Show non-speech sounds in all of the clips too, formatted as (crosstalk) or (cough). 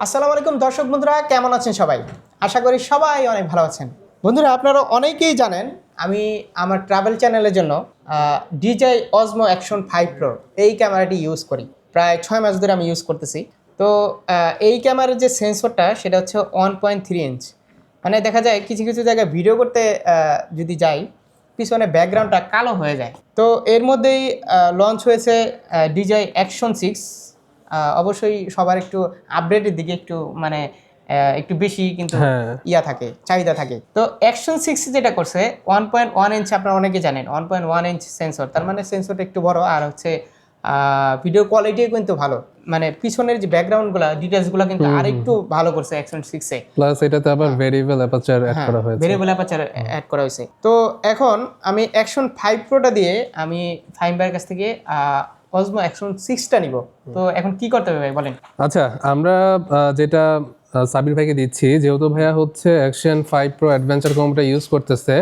আসসালামু আলাইকুম দর্শক বন্ধুরা, কেমন আছেন সবাই? আশা করি সবাই অনেক ভালো আছেন। বন্ধুরা, আপনারা অনেকেই জানেন, আমি আমার ট্রাভেল চ্যানেলের জন্য DJI Osmo action five pro এই ক্যামেরাটি ইউজ করি। প্রায় ছয় মাস ধরে আমি ইউজ করতেছি। তো এই ক্যামেরার যে সেন্সরটা সেটা হচ্ছে ওয়ান পয়েন্ট থ্রি ইঞ্চ মানে দেখা যায়, কিছু কিছু জায়গায় ভিডিও করতে যদি যাই, পিছনে ব্যাকগ্রাউন্ডটা কালো হয়ে যায়। তো, এর মধ্যেই লঞ্চ হয়েছে ডিজাই অ্যাকশন সিক্স অবশ্যই সবার একটু আপডেটের দিকে একটু মানে একটু বেশি কিন্তু হ্যাঁ। ইয়া থাকে চাহিদা থাকে। তো অ্যাকশন সিক্স যেটা করছে ওয়ান পয়েন্ট ওয়ান ইঞ্চ আপনারা অনেকে জানেন one point one inch sensor তার মানে সেন্সরটা একটু বড় আর হচ্ছে ভিডিও কোয়ালিটিও কিন্তু ভালো। মানে পিছনের যে ব্যাকগ্রাউন্ডগুলো ডিটেলসগুলো কিন্তু আরেকটু ভালো করছে অ্যাকশন সিক্সে প্লাস এটাতে আবার ভেরিয়েবল অ্যাপারচার অ্যাড করা হয়েছে। ভেরিয়েবল অ্যাপারচার অ্যাড করা হয়েছে। তো এখন আমি অ্যাকশন ফাইভ প্রোটা দিয়ে আমি ভাইয়ের কাছ থেকে অজমো অ্যাকশন সিক্সটা নিব। তো এখন কি করতে হবে ভাই বলেন। আচ্ছা আমরা যেটা সাবির ভাইকে দিচ্ছি যেহেতু ভাইয়া হচ্ছে action five pro adventure computer use করতেছে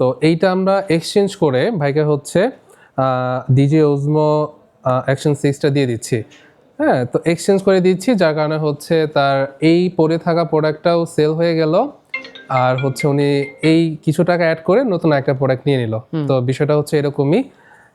তো এইটা আমরা এক্সচেঞ্জ করে ভাইকে হচ্ছে ডিজে ওজমো অ্যাকশন সিক্সটা দিয়ে দিচ্ছি। হ্যাঁ তো এক্সচেঞ্জ করে দিচ্ছি যার কারণে হচ্ছে তার এই পরে থাকা প্রোডাক্টটাও সেল হয়ে গেল আর হচ্ছে উনি এই কিছু টাকা অ্যাড করে নতুন একটা প্রোডাক্ট নিয়ে নিল। তো বিষয়টা হচ্ছে এরকমই।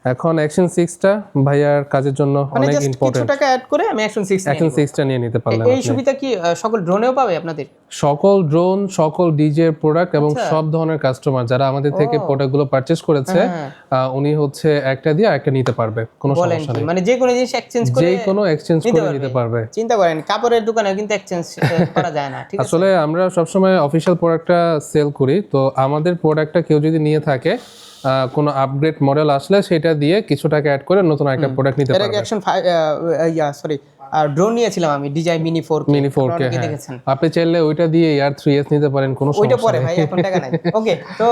এখন অ্যাকশন সিক্সটা ভাইয়ার কাজের জন্য মানে অনেক জাস্ট কিছু ইম্পর্টেন্ট টাকা অ্যাড করে আমি অ্যাকশন সিক্স অ্যাকশন সিক্সটা নিয়ে নিতে পারলেন এই সুবিধা কি সকল ড্রোনেও পাবে আপনাদের? সকল ড্রোন সকল ডিজে প্রোডাক্ট এবং সব ধরনের কাস্টমার যারা আমাদের থেকে প্রোডাক্টগুলো পারচেজ করেছে আহ, উনি হচ্ছে একটা দিয়ে একটা নিতে পারবে কোনো সমস্যা নেই। মানে যে কোনো জিনিস এক্সচেঞ্জ করে যে কোনো এক্সচেঞ্জ করে নিতে পারবে। চিন্তা করেন কাপড়ের দোকানে কিন্তু এক্সচেঞ্জ করা যায় না ঠিক আছে? আসলে আমরা সবসময় অফিসিয়াল প্রোডাক্টটা সেল করি তো আমাদের প্রোডাক্টটা কেউ যদি নিয়ে থাকে কোনো আপগ্রেড মডেল আসলে সেটা দিয়ে কিছু টাকা অ্যাড করে নতুন একটা প্রোডাক্ট নিতে পারবে। অ্যাকশন ইয়া সরি আর ড্রোন নিয়েছিলাম আমি DJI mini four mini four কে দেখেছেন? আপনি চাইলে ওইটা দিয়ে ইয়ার থ্রি এস নিতে পারেন কোনো সমস্যা ওইটা পরে ভাই এখন টাকা নাই। ওকে তো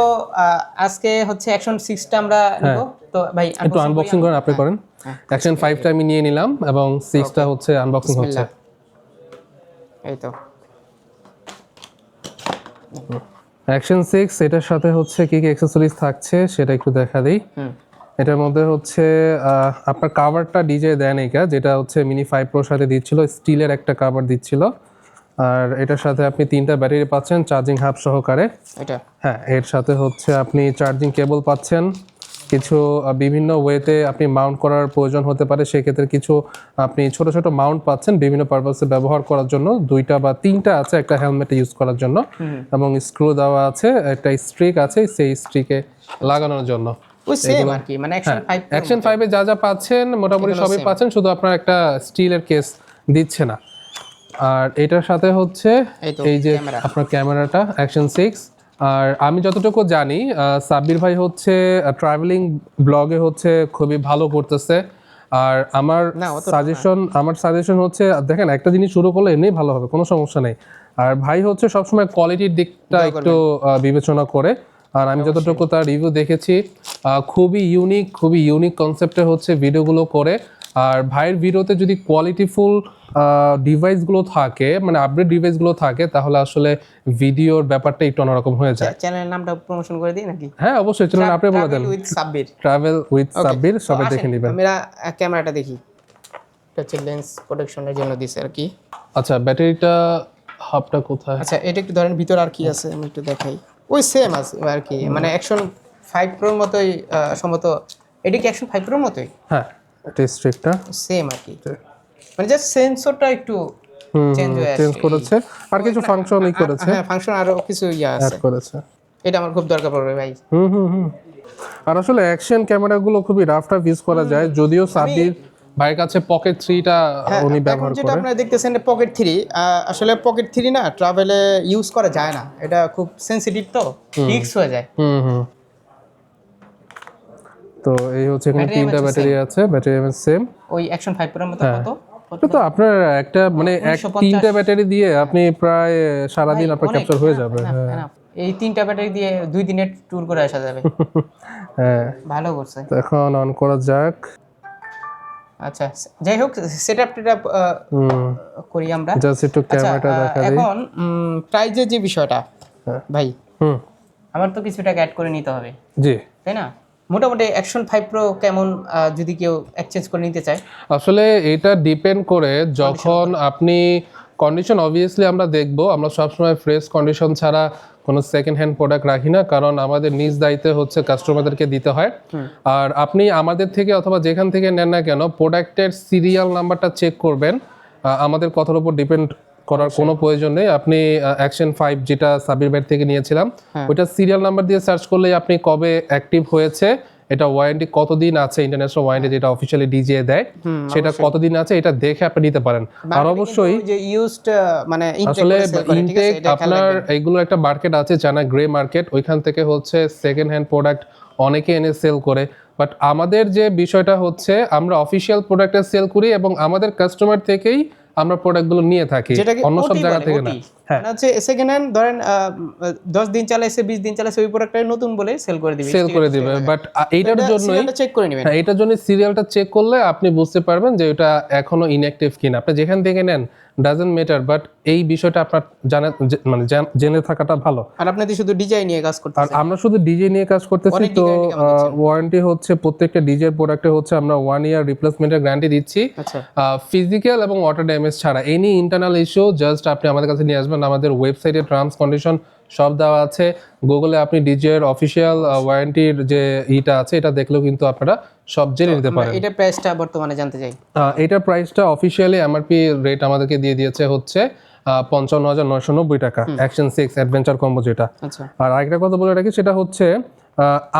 আজকে হচ্ছে অ্যাকশন সিক্সটা আমরা নিব। তো ভাই হ্যাঁ। একটু আনবক্সিং করেন আপনি করেন। অ্যাকশন ফাইভটা আমি নিয়ে নিলাম এবং সিক্সটা হচ্ছে আনবক্সিং হচ্ছে। এই তো। অ্যাকশন সিক্স এটার সাথে হচ্ছে কি কি অ্যাক্সেসরিজ থাকছে সেটা একটু দেখা দিই। হুম। এটার মধ্যে হচ্ছে আপনার কাভারটা ডিজে দেন এইটা যেটা হচ্ছে মিনি ফাইভ প্রোর সাথে দিচ্ছিল স্টিলের একটা কাভার দিচ্ছিল। আর এটার সাথে আপনি তিনটা ব্যাটারি পাচ্ছেন চার্জিং হাফ সহকারে। এটা? হ্যাঁ এর সাথে হচ্ছে আপনি চার্জিং কেবল পাচ্ছেন। কিছু বিভিন্ন ওয়েতে আপনি মাউন্ট করার প্রয়োজন হতে পারে সেক্ষেত্রে কিছু আপনি ছোট ছোট মাউন্ট পাচ্ছেন বিভিন্ন পারপাসে ব্যবহার করার জন্য। দুইটা বা তিনটা আছে একটা হেলমেটে ইউজ করার জন্য এবং স্ক্রু দেওয়া আছে একটা স্ট্রিক আছে সেই স্ট্রিকে লাগানোর জন্য। কি মানে অ্যাকশন ফাইভে যা যা পাচ্ছেন মোটামুটি সবই পাচ্ছেন শুধু আপনার একটা স্টিলের কেস দিচ্ছে না। আর এটার সাথে হচ্ছে এই যে আপনার ক্যামেরাটা অ্যাকশন সিক্স আর আমি যতটুকু জানি সাব্বির ভাই হচ্ছে ট্রাভেলিং ব্লগে হচ্ছে খুবই ভালো করতেছে। আর আমার। সাজেশন আমার সাজেশন হচ্ছে দেখেন একটা জিনিস শুরু করলে এমনি ভালো হবে কোনো সমস্যা নেই। আর ভাই হচ্ছে সবসময় কোয়ালিটির দিকটা একটু বিবেচনা করে। আর আমি যতটুকু তার রিভিউ দেখেছি খুবই ইউনিক খুবই ইউনিক কনসেপ্টে হচ্ছে ভিডিওগুলো করে। আর ভাইয়ের ভিডিওতে যদি কোয়ালিটিফুল ডিভাইসগুলো থাকে মানে আপডেট ডিভাইসগুলো থাকে তাহলে আসলে ভিডিওর ব্যাপারটা একটু অন্যরকম হয়ে যায়। চ্যানেলের নামটা প্রমোশন করে দিই নাকি? হ্যাঁ অবশ্যই চলুন আপনি বলে দেন। With Sabbir travel with Sabbir সবাই দেখে নেবেন। আমরা ক্যামেরাটা দেখি। এটা হচ্ছে লেন্স প্রোটেকশনের জন্য দিছে আর কি। আচ্ছা ব্যাটারিটা হাবটা কোথায়? আচ্ছা এটা একটু ধরেন ভিতর আর কি আছে আমি একটু দেখাই। ওই সেম আছে আর কি মানে অ্যাকশন ফাইভ প্রোর মতোই সম্ভবত এটা কি অ্যাকশন ফাইভ প্রোর মতোই? হ্যাঁ। টেস্ট্রিকটা সেম আর কি। মানে জাস্ট সেন্সরটা একটু চেঞ্জ হয়ে চেঞ্জ করেছে। আর কিছু ফাংশন ই করেছে। হ্যাঁ ফাংশন আরও কিছু ইয়া অ্যাড আছে। করেছে। এটা আমার খুব দরকার পড়বে ভাই। হুম হুম হুম। আর আসলে অ্যাকশন ক্যামেরাগুলো খুবই রাফ টাফ ইউজ করা যায়। যদিও সাব্বির ভাইয়ের কাছে পকেট থ্রিটা উনি এখন ব্যবহার যেটা করে। আপনারা দেখতেছেন পকেট থ্রি আসলে পকেট থ্রি না ট্রাভেলে ইউজ করা যায় না। এটা খুব সেন্সিটিভ তো রিস্ক হয়ে যায়। হুম হুম। তো এই হচ্ছে এখানে তিনটা ব্যাটারি আছে ব্যাটারি এমএস সেম ওই অ্যাকশন ফাইভ প্রোর মতো হ্যাঁ। কত? তো আপনার একটা মানে এক তিনটা ব্যাটারি দিয়ে আপনি প্রায় সারাদিন আপনার ক্যাপচার হয়ে যাবে হ্যাঁ। এই তিনটা ব্যাটারি দিয়ে দুই দিনের ট্যুর করে আসা যাবে। (laughs) হ্যাঁ। ভালো করছে। তো এখন অন করা যাক। আচ্ছা যাই হোক সেট আপ টেট হুম। করি আমরা। জাস্ট একটু আচ্ছা ক্যামেরাটা দেখা দিই। এখন প্রাইজের যে বিষয়টা হ্যাঁ। ভাই হুম। আমার তো কিছু টাকা অ্যাড করে নিতে হবে। জি। তাই না? মোটামুটি অ্যাকশন ফাইভ প্রো কেমন যদি কেউ এক্সচেঞ্জ করে নিতে চায়? আসলে এটা ডিপেন্ড করে যখন আপনি কন্ডিশন অবভিয়াসলি আমরা দেখব আমরা সবসময় ফ্রেশ কন্ডিশন ছাড়া কোনো সেকেন্ড হ্যান্ড প্রোডাক্ট রাখি না কারণ আমাদের নিজ দায়িত্বে হচ্ছে কাস্টমারদেরকে দিতে হয়। আর আপনি আমাদের থেকে অথবা যেখান থেকে নেন না কেন প্রোডাক্টের সিরিয়াল নাম্বারটা চেক করবেন। আমাদের কথার উপর ডিপেন্ড করার কোনো প্রয়োজন নেই। আপনি অ্যাকশন ফাইভ যেটা সাবির ব্যাট থেকে নিয়েছিলাম ওইটা সিরিয়াল নাম্বার দিয়ে সার্চ করলেই আপনি কবে অ্যাক্টিভ হয়েছে এটা ওয়ারেন্টি কতদিন আছে ইন্টারন্যাশনাল ওয়ারেন্টি যেটা অফিসিয়ালি ডিজিএ দেয় সেটা কতদিন আছে এটা দেখে আপনি নিতে পারেন। আর অবশ্যই যে ইউজড মানে আসলে? ইনটেক আপনার। এইগুলো একটা মার্কেট আছে জানা গ্রে মার্কেট ওইখান থেকে হচ্ছে সেকেন্ড হ্যান্ড প্রোডাক্ট অনেকে এনে সেল করে। বাট আমাদের যে বিষয়টা হচ্ছে আমরা অফিসিয়াল প্রোডাক্টে সেল করি এবং আমাদের কাস্টমার থেকেই আমরা প্রোডাক্টগুলো নিয়ে থাকি অন্য সব জায়গা থেকে না। হ্যাঁ। মানে হচ্ছে সেকেন্ড হ্যান্ড ধরেন দশ দিন চালাইছে বিশ দিন চালাইছে ওই প্রোডাক্টটা নতুন বলে সেল করে দিবে সেল করে দিবে বাট এইটার জন্যই চেক করে নেবেন। হ্যাঁ এটার জন্য সিরিয়ালটা চেক করলে আপনি বুঝতে পারবেন যে ওটা এখনও ইনঅ্যাক্টিভ কিনা। আপনি যেখান থেকে নেন ডাজেন্ট ম্যাটার বাট এই বিষয়টা আপনার জানা মানে জেনে থাকাটা ভালো। আর আপনি শুধু ডিজাইন নিয়ে কাজ করতে আর আমরা শুধু ডিজে নিয়ে কাজ করতেছি তো ওয়ারেন্টি হচ্ছে? প্রত্যেকটা ডিজে প্রোডাক্টে হচ্ছে আমরা ওয়ান ইয়ার রিপ্লেসমেন্টের গ্যারান্টি দিচ্ছি। আচ্ছা। ফিজিক্যাল এবং ওয়াটার ড্যামেজ ছাড়া। এনি ইন্টারনাল ইস্যু জাস্ট আপনি আমাদের কাছে নিয়ে আসবেন আমাদের ওয়েবসাইটে টার্মস কন্ডিশন সব দেওয়া আছে। গুগলে আপনি ডিজের অফিসিয়াল ওয়ারেন্টির যে ইটা আছে এটা দেখলেও কিন্তু আপনারা সব জেনে নিতে পারেন। এটা প্রাইসটা বর্তমানে জানতে চাই। এটার প্রাইসটা অফিসিয়ালি এমআরপি রেট আমাদেরকে দিয়ে দিয়েছে হচ্ছে পঞ্চান্ন হাজার নয়শো নব্বই টাকা। অ্যাকশন সিক্স অ্যাডভেঞ্চার কম্বো যেটা। আচ্ছা। আর আরেকটা কথা বলে রাখি সেটা হচ্ছে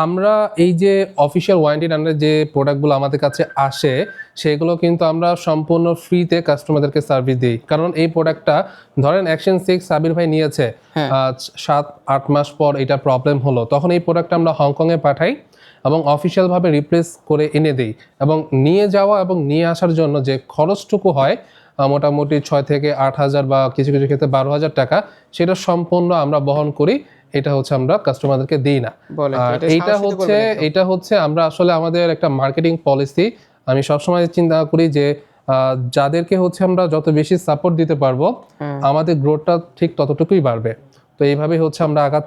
আমরা এই যে অফিসিয়াল ওয়ারেন্টির আন্ডারে যে প্রোডাক্টগুলো আমাদের কাছে আসে সেগুলো কিন্তু আমরা সম্পূর্ণ ফ্রিতে কাস্টমারদেরকে সার্ভিস দিই। কারণ এই প্রোডাক্টটা ধরেন অ্যাকশন সিক্স সাবির ভাই নিয়েছে হ্যাঁ। সাত আট মাস পর এটা প্রবলেম হলো। তখন এই প্রোডাক্টটা আমরা হংকংয়ে পাঠাই এবং অফিসিয়ালভাবে রিপ্লেস করে এনে দিই। এবং নিয়ে যাওয়া এবং নিয়ে আসার জন্য যে খরচটুকু হয় মোটামুটি ছয় থেকে আট হাজার বা কিছু কিছু ক্ষেত্রে বারো হাজার টাকা। সেটা সম্পূর্ণ আমরা বহন করি এটা হচ্ছে আমরা কাস্টমারদেরকে দিই না। এইটা হচ্ছে এটা হচ্ছে আমরা আসলে আমাদের একটা মার্কেটিং পলিসি আমি সবসময় চিন্তা করি যে আহ, যাদেরকে হচ্ছে আমরা যত বেশি সাপোর্ট দিতে পারব হ্যাঁ। আমাদের গ্রোথটা ঠিক ততটুকুই বাড়বে। তো এইভাবে হচ্ছে আমরা আগাচ্ছি